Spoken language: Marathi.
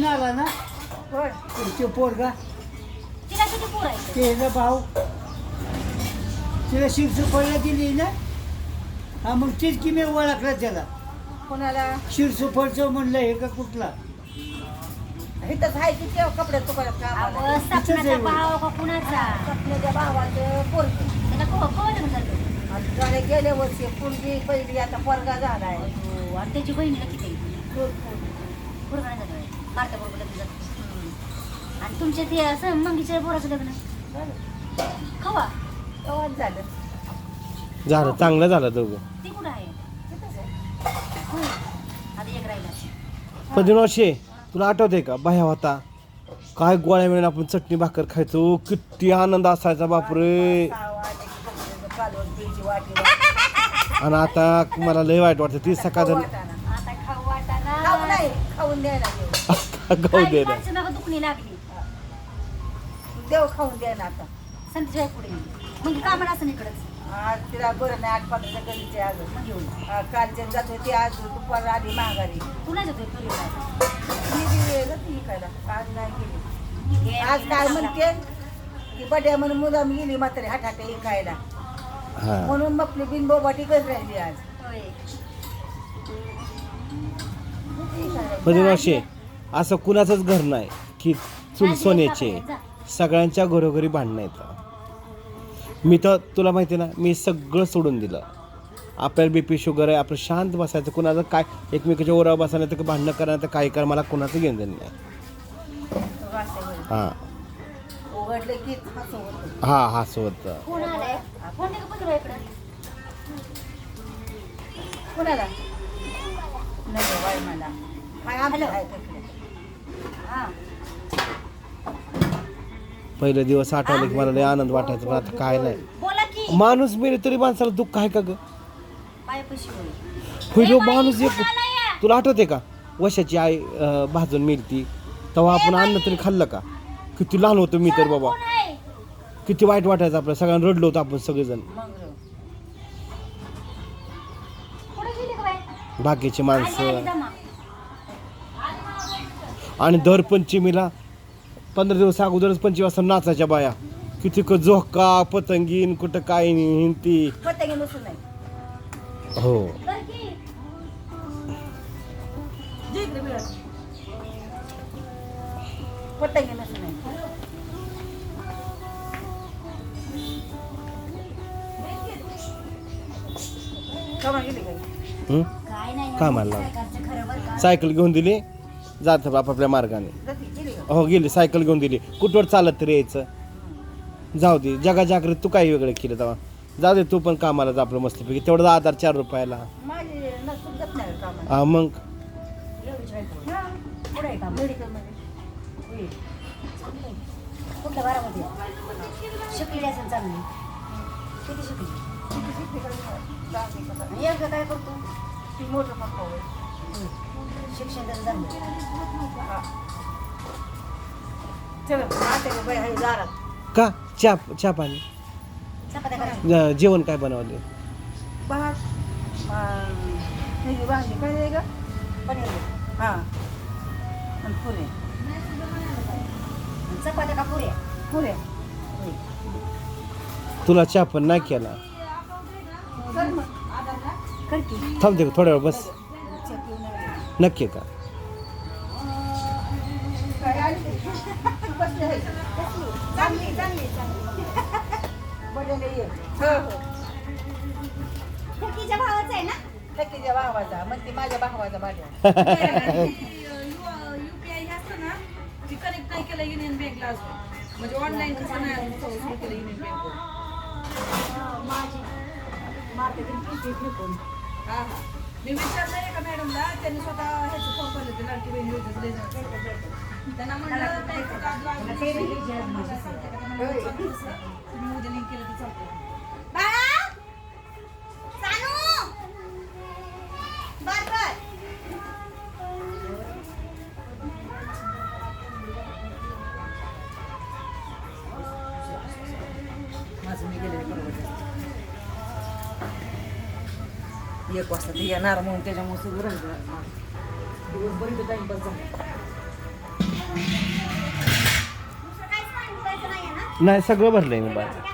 घेऊन आला ना? होय. पोरगा? तिला किती पोर आहे ते भाऊ. तिला शिरसुफळला दिली ना? हा मग तीच की मी ओळखला त्याला. कोणाला? शिरसुफळचं म्हणलं हे का कुठला? इथंच आहे की तेव्हा कपड्यात तुकड्यात कामाला. अहो सपनाचा भाव का कुणाचा? सपन्याच्या भावाचं पोरगी. त्याला को कोण म्हणतात आता झाले गेले वर्षी पोरगी पहिली आता पोरगा झालाय. आणि त्याची बहिणीला किती झालं? मारता बरोबर लग्न झालं आणि तुमच्या ते असं मंगीच्या लग्न. खवा. तेव्हाच झालं. झालं चांगलं झालं दोघं. ते कुठं आहे? तिथंच आहे. होय. आता एक राहिला. पदिनोशे तुला आठवते का? बाह्या होता. काय गोळ्या मिळून आपण चटणी भाकर खायचो. किती आनंद असायचा बापरे. पिळची वाटी. आणि आता मला लय वाईट वाटतं. ती सकाळ खाऊ खाऊन द्यायला देऊ. गाऊ दे ना. माणसं नका दुखणी लागली. देव खाऊन द्यायला आता. संतीच्या पुढे मग कामाला असं इकडंच आज तिला बरं नाही आठ पंधरा गलीचे आज घेऊन हा, कालच्या जात होती आज दुपार आली माघारी. तुला जातो तुला मी बी जाते इकायला आज नाही गेली. आज काय म्हणते? की बड्या म्हणून मुदाम गेली म्हातारी हाटाटे इकायला हा. म्हणून मग आपली बिनबोबाटी कच राहिली आज. पदिनोशे असं कुणाचंच घर नाही की चूल सोन्याचे. सगळ्यांच्या घरोघरी भांडणं येतं मी तर तुला माहिती आहे ना मी सगळं सोडून दिलं. आपल्याला बी पी शुगर आहे आपलं शांत बसायचं. कुणाचं काय एकमेकाच्या ओरावर बसायला तर भांडणं करा तर काही करा मला कुणाचं घेणं देणं नाही. हां. हां हा कुणाला पहिले दिवस आठवले की मला लय आनंद वाटायचा पण आता काय नाही. माणूस मेले तरी माणसाला दुःख आहे का ग? पहिलो माणूस एक? तुला आठवते का? वशाची आई भाजून मिळती तेव्हा आपण अन्न तरी खाल्लं का? किती लहान होतो मी तर बाबा. किती वाईट वाटायचं आपल्या सगळ्यांना रडलो होतो आपण सगळेजण. बाकीची माणसं. आणि दर पंचमीला पंधरा दिवस अगोदरच पंचमी वाजता नाचायच्या बाया. किती क झोका पतंगीन कुठं काय हिंती हो. कामाला सायकल घेऊन दिली? जात आपापल्या मार्गाने. हो गेली सायकल घेऊन दिली. कुठवर चालत तरी यायचं. जाऊ दे जगा जागृत तू काय वेगळं केलं तेव्हा. जाऊ दे तू पण कामाला जा आपलं मस्तपैकी. तेवढं हजार चार रुपयाला. हा मग? काय करतो. शिक्षण त्याचं झालं. हा. चला आता बाई आहे दारात. का? चहा चहा पाणी? चपात्या करायच्या अं, जेवण काय बनवले? भात हे भाजी काय आहे का पनीर. हां. आणि पुरे चपात्या का पुऱ्या? पुरे तुला चहा पण नाही केला. कर मग. कर की थांबते थोड्या वेळ बस. नक्की का? भावाचं आहे ना? भावाचा मग ती माझ्या भावाचा युपीआय असतं ना ती कनेक्ट नाही केलं युनियन बँकला असतो म्हणजे ऑनलाईन कसं नाही अजून सुरू केलं युनियन बँक माझी मारते ती पिशवी फेकून हा हा. मी विचारलं एका मॅडमला? त्यांनी स्वतः ह्याचं फॉर्म भरले होते लाडकी बहीण योजनेचं लेझर त्यांना म्हणलं बँक कार्ड ते वेगळी जी आहे माझी. तुम्ही उद्या लिंक केलं तर चालतं बाळा! सानू! बर बर. माझं मी गेले एक वाजता ते येणार म्हणून त्याच्यामुळे सगळं राहिलं. दिवसभर इथं टाईमपास झाला. नाही सगळं भरलंय मी बाहेर.